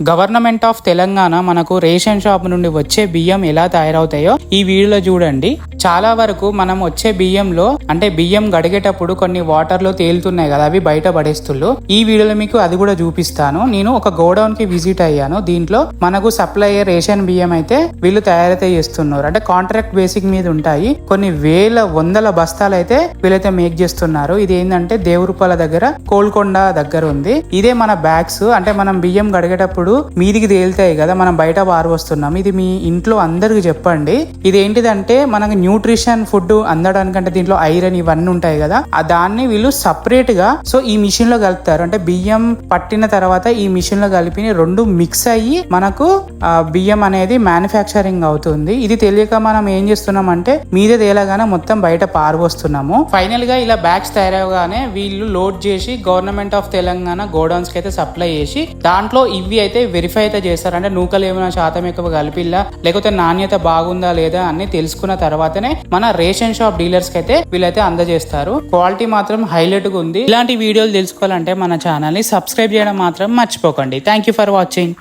Government of Telangana మనకు ration shop నుండి వచ్చే బియ్యం ఎలా తయారవుతాయో ఈ వీడియోలో చూడండి. చాలా వరకు మనం వచ్చే బియ్యంలో అంటే బియ్యం గడిగేటప్పుడు కొన్ని వాటర్లో తేలుతున్నాయి కదా అవి బయట పడేస్తుళ్ళు. ఈ వీడియోలో మీకు అది కూడా చూపిస్తాను. నేను ఒక గోడౌన్కి విజిట్ అయ్యాను. దీంట్లో మనకు సప్లై అయ్యే రేషన్ బియ్యం అయితే వీళ్ళు తయారైతే చేస్తున్నారు. అంటే కాంట్రాక్ట్ బేసిక్ మీద ఉంటాయి. కొన్ని వేల వందల బస్తాలు అయితే వీళ్ళైతే మేక్ చేస్తున్నారు. ఇది ఏంటంటే దేవురుపల దగ్గర కోల్కొండ దగ్గర ఉంది. ఇదే మన బ్యాగ్స్. అంటే మనం బియ్యం గడిగేటప్పుడు మీదికి తేలుతాయి కదా మనం బయట పారవస్తున్నాం ఇది మీ ఇంట్లో అందరికి చెప్పండి. ఇది ఏంటిదంటే మనకి న్యూట్రిషన్ ఫుడ్ అందడానికంటే దీంట్లో ఐరన్ ఇవన్నీ ఉంటాయి కదా ఆ దాన్ని వీళ్ళు సపరేట్గా సో ఈ మిషన్లో కలుపుతారు. అంటే బియ్యం పట్టిన తర్వాత ఈ మిషన్లో కలిపి రెండు మిక్స్ అయ్యి మనకు బియ్యం అనేది మ్యానుఫ్యాక్చరింగ్ అవుతుంది. ఇది తెలియక మనం ఏం చేస్తున్నాం అంటే మీద తేలగానే మొత్తం బయట పారబోస్తున్నాము. ఫైనల్గా ఇలా బ్యాగ్స్ తయారవగానే వీళ్ళు లోడ్ చేసి గవర్నమెంట్ ఆఫ్ తెలంగాణ గోడౌన్స్కి అయితే సప్లై చేసి దాంట్లో ఇవి అయితే వెరిఫై అయితే చేస్తారు. అంటే నూకలు ఏమైనా శాతం ఎక్కువ కలిపిల్లా లేకపోతే నాణ్యత బాగుందా లేదా అని తెలుసుకున్న తర్వాత తర్వాతనే మన రేషన్ షాప్ డీలర్స్కి అయితే వీళ్ళైతే అందజేస్తారు. క్వాలిటీ మాత్రం హైలైట్గా ఉంది. ఇలాంటి వీడియోలు తెలుసుకోవాలంటే మన ఛానల్ని సబ్స్క్రైబ్ చేయడం మాత్రం మర్చిపోకండి. Thank you for watching.